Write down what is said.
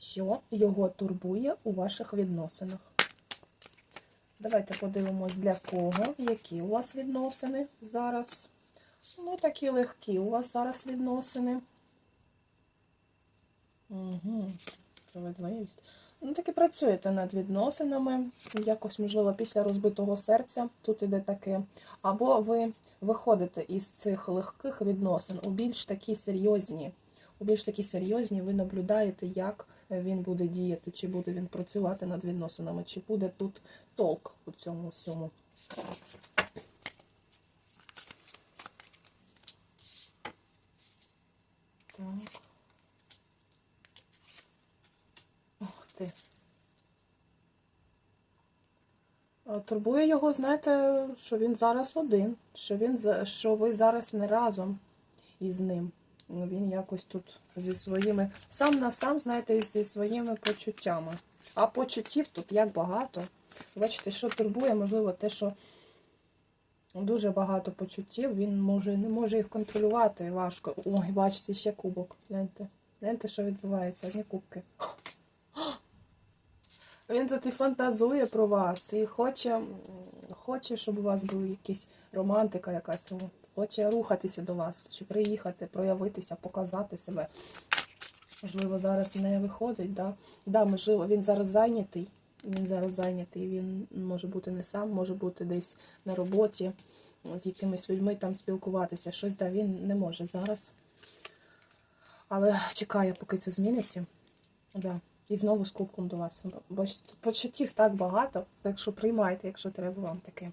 що його турбує у ваших відносинах. Давайте подивимось, для кого, які у вас відносини зараз. Ну, такі легкі у вас зараз відносини. Угу. Справедливість. Ну, так і працюєте над відносинами. Якось, можливо, після розбитого серця тут іде таке. Або ви виходите із цих легких відносин у більш такі серйозні. У більш такі серйозні ви наблюдаєте, як він буде діяти, чи буде він працювати над відносинами, чи буде тут толк у цьому всьому. Так. Ух ти. Турбує його, знаєте, що він зараз один, що, він, що ви зараз не разом із ним. Ну, Він якось тут зі своїми, сам на сам, знаєте, зі своїми почуттями. А почуттів тут як багато. Бачите, що турбує, можливо, те, що дуже багато почуттів, він може, не може їх контролювати важко. Ой, бачите, ще кубок. Гляньте. Гляньте, що відбувається, одні кубки. Він тут і фантазує про вас, і хоче, хоче, щоб у вас була якась романтика якась. Хоче рухатися до вас, чи приїхати, проявитися, показати себе. Можливо, зараз не виходить, да? Да, можливо, він зараз зайнятий. Він зараз зайнятий, він може бути не сам, може бути десь на роботі, з якимись людьми там спілкуватися. Щось да, він не може зараз. Але чекає, поки це зміниться. Да. І знову з кубком до вас. Тут почуттів так багато, так що приймайте, якщо треба вам таке.